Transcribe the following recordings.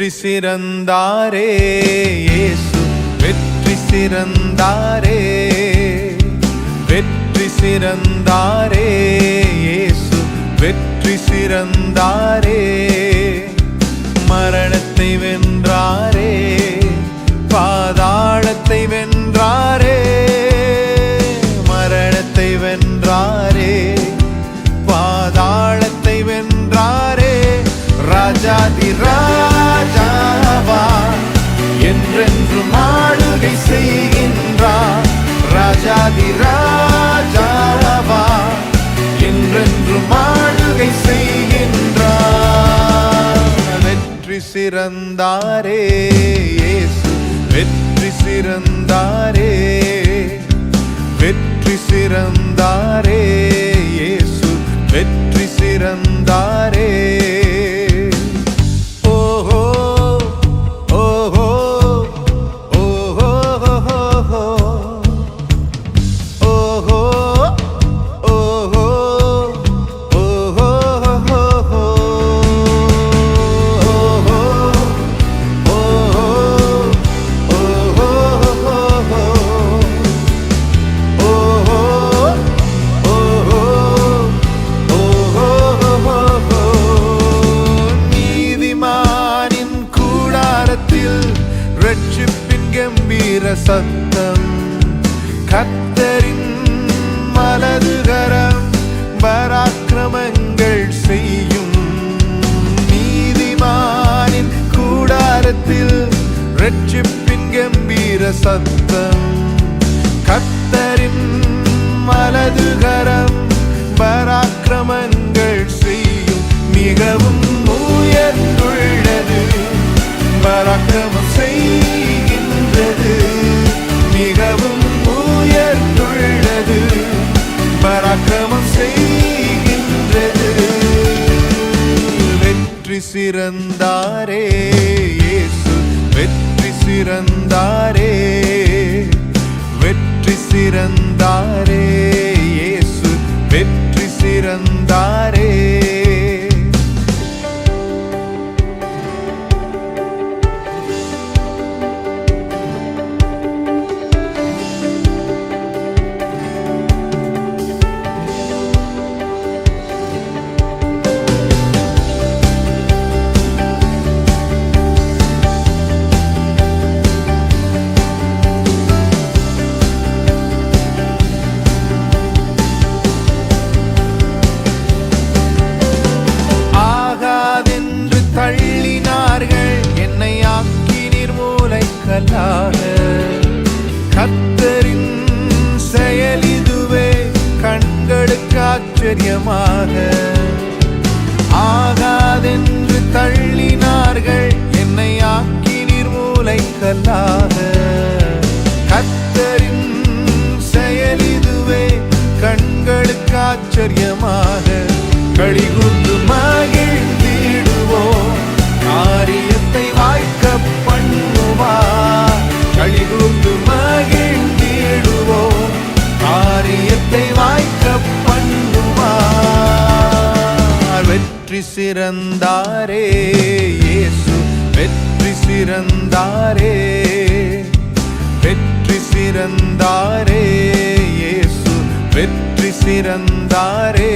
வெற்றி சிறந்தாரே இயேசு. வெற்றி சிறந்தாரே வெற்றி சிறந்தாரே இயேசு. வெற்றி சிறந்தாரே மரணத்தை வென்றாரே பாதாளத்தை வென்றாரே மரணத்தை வென்றாரே பாதாளத்தை வென்றாரே. ராஜாதி ரா சிறந்தாரே இயேசு. வெற்றி சிறந்தாரே வெற்றி சிறந்த சத்தம் கத்தரின் மலதுகரம் பராக்கிரமங்கள் செய்யும். நீதிமானின் கூடாரத்தில் ரட்சிப்பின் கம்பீர சத்தம். கத்தரின் மலதுகரம் பராக்கிரமங்கள் செய்யும். மிகவும் உயர்ந்துள்ளது. பராக்கிரமம் சிறந்தாரே இயேசு. வெற்றி சிறந்தாரே. வெற்றி சிறந்த ஆச்சரியமாக. ஆகாதென்று தள்ளினார்கள் என்னை ஆக்கி நிர்மூலைக்கல்லாக கத்தரின் செயலிதுவே கண்களுக்கு ஆச்சரியமாக சிறந்தாரே வெற்றி சிறந்தாரே இயேசு வெற்றி சிறந்தாரே.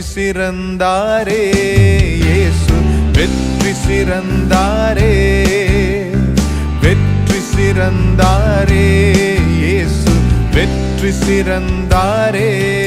வெற்றி சிறந்தாரே இயேசு. வெற்றி சிறந்தாரே வெற்றி சிறந்தாரே இயேசு. வெற்றி சிறந்தாரே.